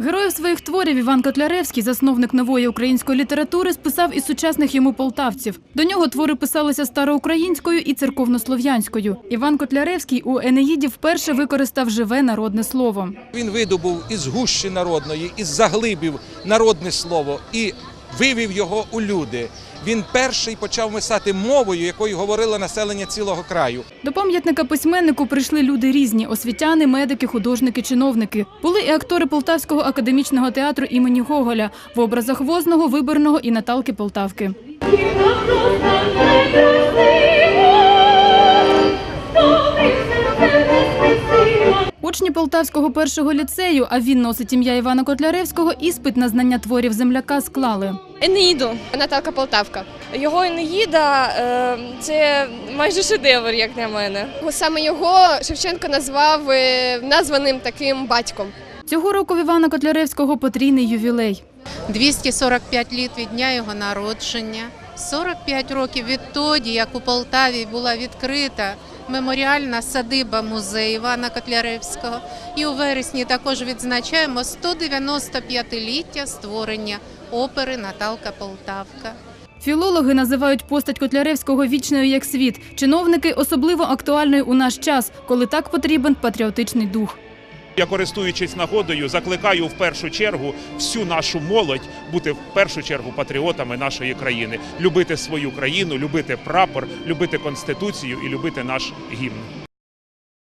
Героїв своїх творів Іван Котляревський, засновник нової української літератури, списав із сучасних йому полтавців. До нього твори писалися староукраїнською і церковнослов'янською. Іван Котляревський у Енеїді вперше використав живе народне слово. Він видобув із гущі народної, із заглибів народне слово і вивів його у люди. Він перший почав писати мовою, якою говорило населення цілого краю. До пам'ятника письменнику прийшли люди різні: освітяни, медики, художники, чиновники. Були і актори Полтавського академічного театру імені Гоголя в образах Возного, Виборного і Наталки Полтавки. Учні Полтавського першого ліцею, а він носить ім'я Івана Котляревського, іспит на знання творів земляка склали. Енеїду Наталка Полтавка. Його Енеїда е, це майже шедевр, як на мене. Саме його Шевченко назвав е, названим таким батьком. Цього року в Івана Котляревського потрійний ювілей. 245 літ від дня його народження, 45 років відтоді, як у Полтаві була відкрита меморіальна садиба музей Івана Котляревського. І у вересні також відзначаємо 195-ліття створення опери Наталка Полтавка. Філологи називають постать Котляревського вічною як світ. Чиновники особливо актуальною у наш час, коли так потрібен патріотичний дух. Я користуючись нагодою, закликаю в першу чергу всю нашу молодь бути в першу чергу патріотами нашої країни, любити свою країну, любити прапор, любити конституцію і любити наш гімн.